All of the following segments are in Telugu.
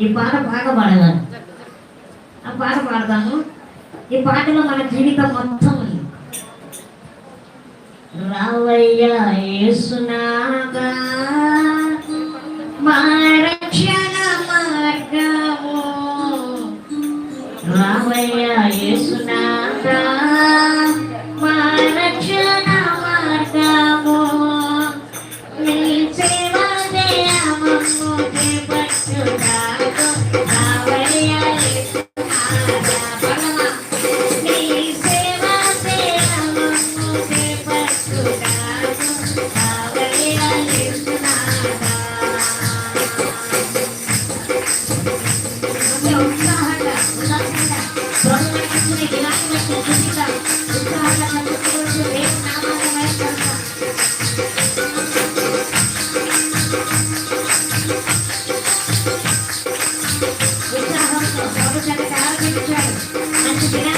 ఈ పాట బాగా పాడేదాన్ని ఆ పాట పాడతాను. ఈ పాటలో మన జీవితం మొత్తం ఉంది. రావయ్యా మార్గము. రావయ్యా యేసు each other, to help each other, and to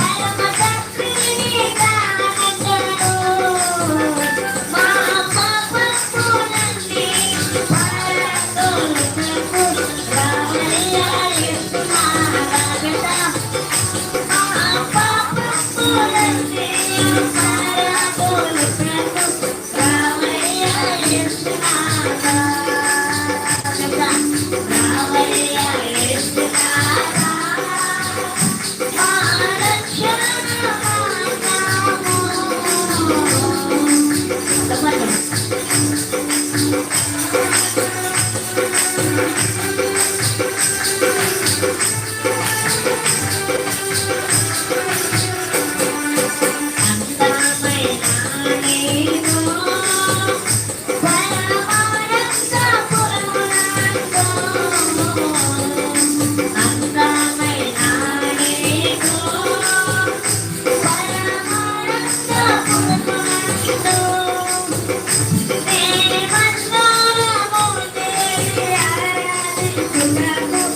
Thank you.